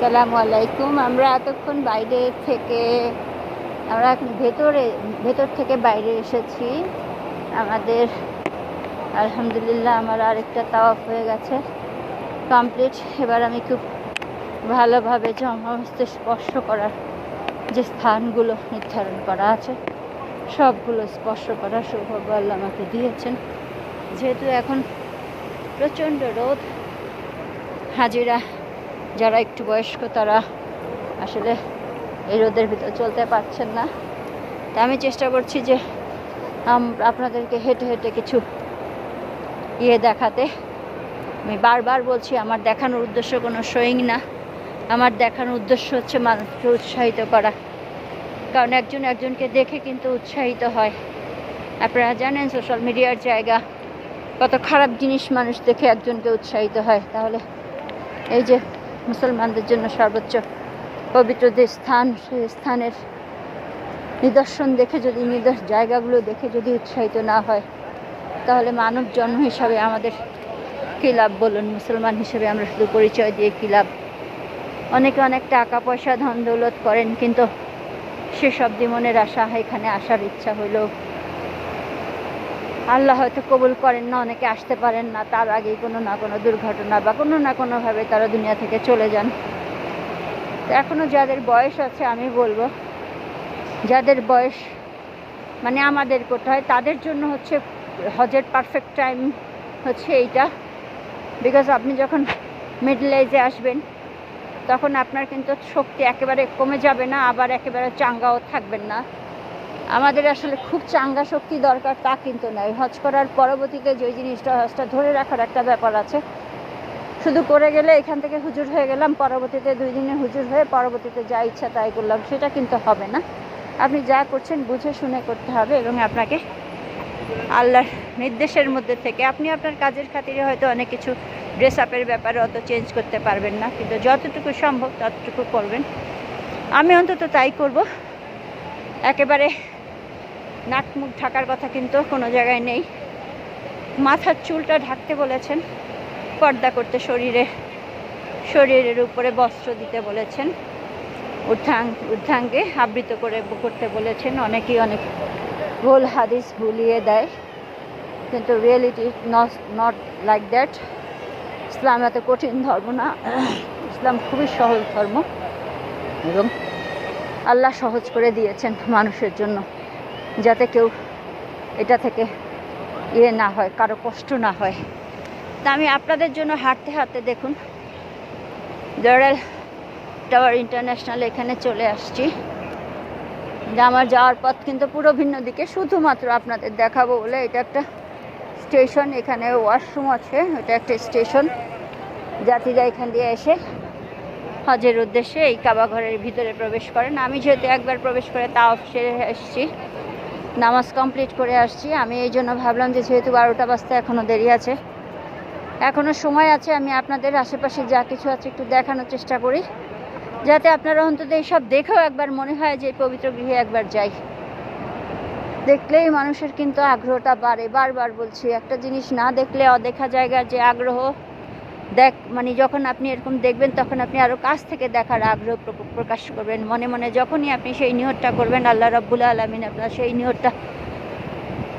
আসসালামু আলাইকুম। আমরা এতক্ষণ বাইরে থেকে, আমরা এখন ভেতরে, ভেতর থেকে বাইরে এসেছি। আমাদের, আলহামদুলিল্লাহ আমার আরেকটা তাওয়াফ হয়ে গেছে। কমপ্লিট। এবার আমি খুব ভালোভাবে জমাবস্তে স্পর্শ করার যে স্থানগুলো নির্ধারণ করা আছে, সবগুলো স্পর্শ করার সৌভাগ্য আল্লাহ আমাকে দিয়েছেন। যেহেতু এখন প্রচণ্ড রোদ, হাজিরা যারা একটু বয়স্ক, তারা আসলে এই রোদের ভিতর চলতে পারছেন না। তা আমি চেষ্টা করছি যে আপনাদেরকে হেঁটে হেঁটে কিছু ইয়ে দেখাতে। আমি বারবার বলছি, আমার দেখানোর উদ্দেশ্য কোনো শোয়িং না। আমার দেখানোর উদ্দেশ্য হচ্ছে মানুষকে উৎসাহিত করা। কারণ একজন একজনকে দেখে কিন্তু উৎসাহিত হয়। আপনারা জানেন, সোশ্যাল মিডিয়ার জায়গা। কত খারাপ জিনিস মানুষ দেখে একজনকে উৎসাহিত হয়। তাহলে এই যে মুসলমানদের জন্য সর্বোচ্চ পবিত্র যে স্থান, সেই স্থানের নিদর্শন দেখে যদি, নিদর্শ জায়গাগুলো দেখে যদি উৎসাহিত না হয়, তাহলে মানব জন্ম হিসাবে আমাদের কী লাভ বলুন? মুসলমান হিসেবে আমরা শুধু পরিচয় দিয়ে কী লাভ? অনেকে অনেক টাকা, পয়সা, ধন, দৌলত করেন, কিন্তু সেসব জীবনের আশা এখানে আসার ইচ্ছা হইলেও আল্লাহ হয়তো কবুল করেন না, অনেকে আসতে পারেন না, তার আগেই কোনো না কোনো দুর্ঘটনা বা কোনো না কোনোভাবে তারা দুনিয়া থেকে চলে যান। এখনও যাদের বয়স আছে, আমি বলব, যাদের বয়স মানে আমাদের কোথায়, তাদের জন্য হচ্ছে হজের পারফেক্ট টাইম হচ্ছে এইটা। বিকজ আপনি যখন মিডল এজে আসবেন, তখন আপনার কিন্তু শক্তি একেবারে কমে যাবে না, আবার একেবারে চাঙ্গাও থাকবেন না। আমাদের আসলে খুব চাঙ্গা শক্তি দরকার তা কিন্তু নয়। হজ করার পরবর্তীতে যে জিনিসটা, হজটা ধরে রাখার একটা ব্যাপার আছে। শুধু করে গেলে এখান থেকে হুজুর হয়ে গেলাম, পরবর্তীতে দুই দিনে হুজুর হয়ে পরবর্তীতে যা ইচ্ছা তাই করলাম, সেটা কিন্তু হবে না। আপনি যা করছেন বুঝে শুনে করতে হবে এবং আপনাকে আল্লাহর নির্দেশের মধ্যে থেকে, আপনি আপনার কাজের খাতিরে হয়তো অনেক কিছু ড্রেস আপের ব্যাপারে অত চেঞ্জ করতে পারবেন না, কিন্তু যতটুকু সম্ভব ততটুকু করবেন। আমি অন্তত তাই করব। একেবারে নাক মুখ ঢাকার কথা কিন্তু কোনো জায়গায় নেই। মাথার চুলটা ঢাকতে বলেছেন, পর্দা করতে শরীরে, শরীরের উপরে বস্ত্র দিতে বলেছেন উর্ধাং ঊর্ধ্বাঙ্গে আবৃত করে করতে বলেছেন। অনেকেই অনেক ভুল হাদিস ভুলিয়ে দেয়, কিন্তু reality not not like that ইসলাম এত কঠিন ধর্ম না। ইসলাম খুবই সহজ ধর্ম এবং আল্লাহ সহজ করে দিয়েছেন মানুষের জন্য। যাতে কেউ এটা থেকে ইয়ে না হয়, কারও কষ্ট না হয়। তা আমি আপনাদের জন্য হাঁটতে হাঁটতে দেখুন জয়াল টাওয়ার ইন্টারন্যাশনাল এখানে চলে আসছি। আমার যাওয়ার পথ কিন্তু পুরো ভিন্ন দিকে, শুধুমাত্র আপনাদের দেখাবো বলে এটা একটা স্টেশন, এখানে ওয়াশরুম আছে এটা একটা স্টেশন। যাত্রীরা এখান দিয়ে এসে হজের উদ্দেশ্যে এই কাবাঘরের ভিতরে প্রবেশ করেন। আমি যেহেতু একবার প্রবেশ করে তাও সেরে এসেছি। নামাজ কমপ্লিট করে আসছি। আমি এই জন্য ভাবলাম যে যেহেতু বারোটা বাজতে এখনও দেরি আছে এখনও সময় আছে, আমি আপনাদের আশেপাশে যা কিছু আছে একটু দেখানোর চেষ্টা করি। যাতে আপনারা অন্তত এইসব দেখেও একবার মনে হয় যে পবিত্র গৃহে একবার যাই। দেখলেই মানুষের কিন্তু আগ্রহটা বাড়ে। বারবার বলছি, একটা জিনিস না দেখলে অদেখা জায়গার যে আগ্রহ দেখ মানে যখন আপনি এরকম দেখবেন, তখন আপনি আরও কাছ থেকে দেখার আগ্রহ প্র- প্রকাশ করবেন। মনে মনে যখনই আপনি সেই নিয়তটা করবেন, আল্লাহ রব্বুল আলমিন আপনার সেই নিয়তটা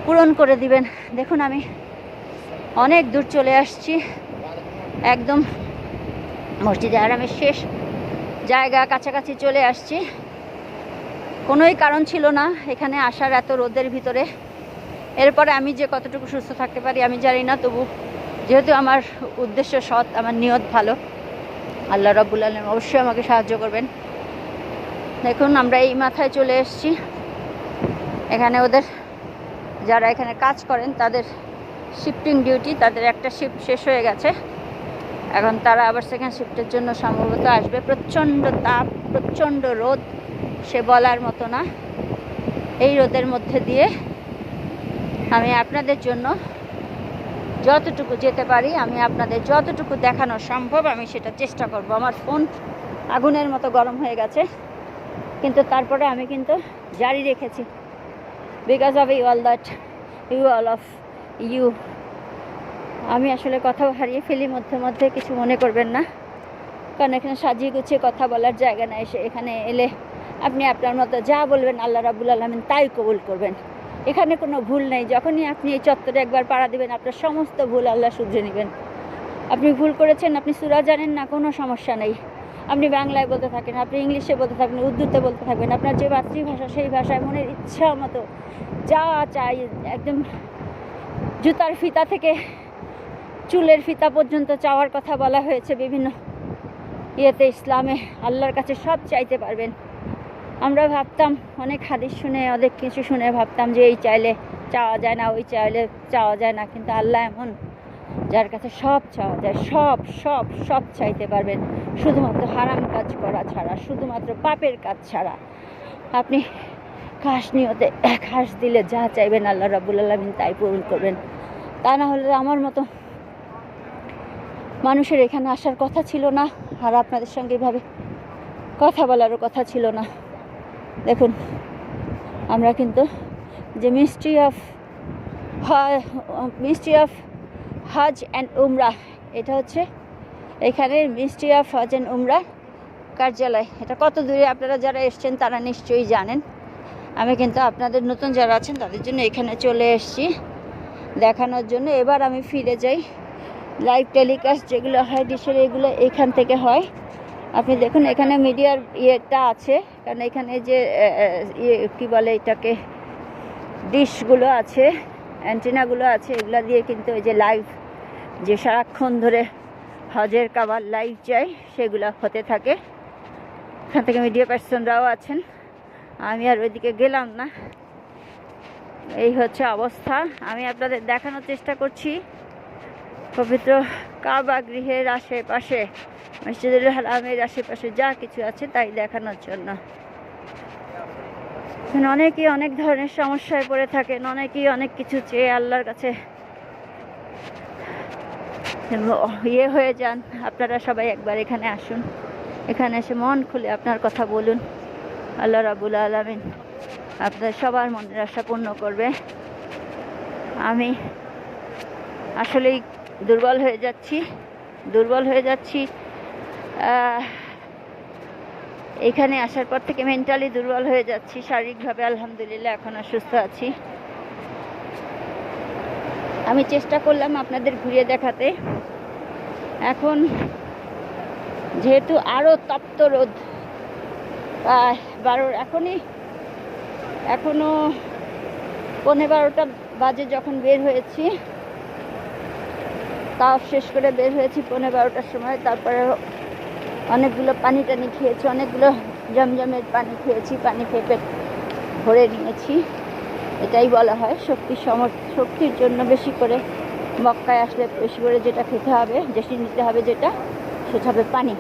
পূরণ করে দিবেন। দেখুন আমি অনেক দূর চলে আসছি। একদম মসজিদে আরামের শেষ জায়গা কাছাকাছি চলে আসছি। কোনোই কারণ ছিল না এখানে আসার এত রোদের ভিতরে। এরপরে আমি যে কতটুকু সুস্থ থাকতে পারি আমি জানি না, তবু যেহেতু আমার উদ্দেশ্য সৎ, আমার নিয়ত ভালো, আল্লাহ রব্বুল আলম অবশ্যই আমাকে সাহায্য করবেন। দেখুন, আমরা এই মাথায় চলে এসেছি। এখানে ওদের যারা এখানে কাজ করেন, তাদের শিফটিং ডিউটি তাদের একটা শিফট শেষ হয়ে গেছে। এখন তারা আবার সেকেন্ড শিফটের জন্য সম্ভবত আসবে। প্রচণ্ড তাপ, প্রচণ্ড রোদ, সে বলার মতো না। এই রোদের মধ্যে দিয়ে আমি আপনাদের জন্য যতটুকু যেতে পারি, আমি আপনাদের যতটুকু দেখানো সম্ভব, আমি সেটা চেষ্টা করব। আমার ফোন আগুনের মতো গরম হয়ে গেছে, কিন্তু তারপরে আমি কিন্তু জারি রেখেছি। Because of you all that you all of you আমি আসলে কথাও হারিয়ে ফেলি, মধ্যে মধ্যে কিছু মনে করবেন না। কারণ এখানে সাজিয়ে গুছিয়ে কথা বলার জায়গা নাই এসে এখানে এলে আপনি আপনার মতো যা বলবেন, আল্লাহ রাবুল আলমিন তাই কবুল করবেন। এখানে কোনো ভুল নেই। যখনই আপনি এই চত্বরে একবার পাড়া দিবেন, আপনার সমস্ত ভুল আল্লাহ শুধরে নেবেন। আপনি ভুল করেছেন, আপনি সুরা জানেন না, কোনো সমস্যা নেই। আপনি বাংলায় বলতে থাকেন, আপনি ইংলিশে বলতে থাকেন, উর্দুতে বলতে থাকবেন আপনার যে মাতৃভাষা, সেই ভাষায় মনের ইচ্ছা মতো যা চাই, একদম জুতার ফিতা থেকে চুলের ফিতা পর্যন্ত চাওয়ার কথা বলা হয়েছে বিভিন্ন ইয়েতে, ইসলামে, আল্লাহর কাছে সব চাইতে পারবেন। আমরা ভাবতাম, অনেক হাদিস শুনে, অনেক কিছু শুনে ভাবতাম যে এই চাইলে চাওয়া যায় না, ওই চাইলে চাওয়া যায় না। কিন্তু আল্লাহ এমন, যার কাছে সব চাওয়া যায়, সব সব সব চাইতে পারবেন। শুধুমাত্র হারাম কাজ করা ছাড়া, শুধুমাত্র পাপের কাজ ছাড়া। আপনি খাস নিয়তে খাস দিলে যা চাইবেন আল্লাহ রাবুল আলমিন তাই পূরণ করবেন। তা না হলে আমার মতো মানুষের এখানে আসার কথা ছিল না, আর আপনাদের সঙ্গে এভাবে কথা বলারও কথা ছিল না। দেখুন, আমরা কিন্তু যে mystery of mystery of Hajj and Umrah এটা হচ্ছে এখানে মিস্ট্রি অফ হজ অ্যান্ড উমরা কার্যালয়। এটা কত দূরে আপনারা যারা এসছেন তারা নিশ্চয়ই জানেন। আমি কিন্তু আপনাদের নতুন যারা আছেন তাদের জন্য এখানে চলে এসেছি দেখানোর জন্য। এবার আমি ফিরে যাই। লাইভ টেলিকাস্ট যেগুলো হয় ডিশের এগুলো এখান থেকে হয়। আপনি দেখুন, এখানে মিডিয়ার ইয়েটা আছে। কারণ এখানে যে ইয়ে কী বলে এটাকে, ডিশগুলো আছে, অ্যান্টেনাগুলো আছে, এগুলো দিয়ে কিন্তু ওই যে লাইভ যে সারাক্ষণ ধরে হজের কাবার লাইভ চাই সেগুলো হতে থাকে। এখান থেকে মিডিয়া পার্সনরাও আছেন। আমি আর ওইদিকে গেলাম না। এই হচ্ছে অবস্থা। আমি আপনাদের দেখানোর চেষ্টা করছি। পবিত্র কাবা গৃহের আশেপাশে, মসজিদুল হারামের আশেপাশে যা কিছু আছে তাই দেখানোর জন্য। অনেকেই অনেক ধরনের সমস্যায় পড়ে থাকেন, অনেকেই অনেক কিছু চেয়ে আল্লাহর কাছে ইয়ে হয়ে যান। আপনারা সবাই একবার এখানে আসুন। এখানে এসে মন খুলে আপনার কথা বলুন। আল্লাহ রাবুল আলমিন আপনার সবার মনের আশা পূর্ণ করবে। আমি আসলেই দুর্বল হয়ে যাচ্ছি, দুর্বল হয়ে যাচ্ছি। এখানে আসার পর থেকে মেন্টালি দুর্বল হয়ে যাচ্ছি, শারীরিকভাবে আলহামদুলিল্লাহ এখন আর সুস্থ আছি। আমি চেষ্টা করলাম আপনাদের ঘুরিয়ে দেখাতে। এখন যেহেতু আরও তপ্ত রোদ বারো, এখনই এখনও পনেরো বারোটা বাজে যখন বের হয়েছি। তাও শেষ করে বের হয়েছি পনেরো বারোটার সময়। তারপরে অনেকগুলো পানি টানি খেয়েছি, অনেকগুলো জমজমের পানি খেয়েছি, পানি খেয়ে পেট ভরে নিয়েছি। এটাই বলা হয় শক্তি সমর, শক্তির জন্য বেশি করে মক্কায় আসলে বেশি করে যেটা খেতে হবে বেশি নিতে হবে যেটা, সেটা হবে পানি।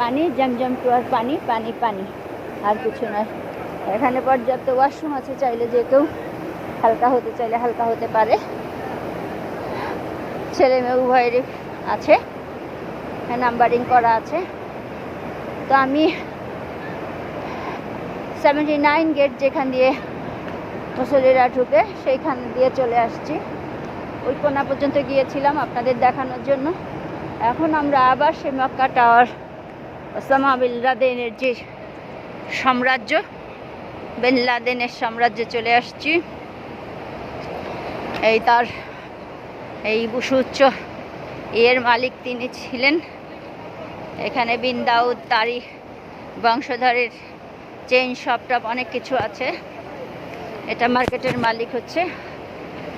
পানি, জমজম টুয়ার পানি পানি পানি, আর কিছু নয়। এখানে পর্যাপ্ত ওয়াশরুম আছে, চাইলে যে কেউ হালকা হতে, চাইলে হালকা হতে পারে। ছেলে মেয়ে, উভয়েরই আছে। নাম্বারিং করা আছে। তো আমি সেভেন্টি নাইন গেট যেখান দিয়ে মুসলিরা ঢুকে, সেইখান দিয়ে চলে আসছি। ওই কোনা পর্যন্ত গিয়েছিলাম আপনাদের দেখানোর জন্য। এখন আমরা আবার সেই মক্কা টাওয়ার ওসামা বিন লাদেনের যে সাম্রাজ্য, বিন সাম্রাজ্যে চলে আসছি। এই তার এই সুউচ্চ এর মালিক তিনি ছিলেন। এখানে বিন দাউদ তারই বংশধরের চেইন শপ টপ অনেক কিছু আছে। এটা মার্কেটের মালিক হচ্ছে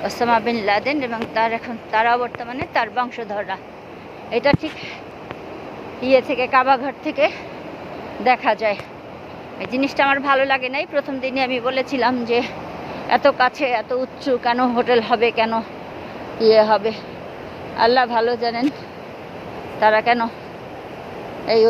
ওসামা বিন লাদেন এবং তার এখন তারা বর্তমানে তার বংশধররা। এটা ঠিক ইয়ে থেকে, কাবাঘর থেকে দেখা যায়। এই জিনিসটা আমার ভালো লাগে নাই। প্রথম দিনই আমি বলেছিলাম যে, এত কাছে, এত উঁচু কেন হোটেল হবে, কেন ইয়ে হবে। আল্লাহ ভালো জানেন। তারা কেন এই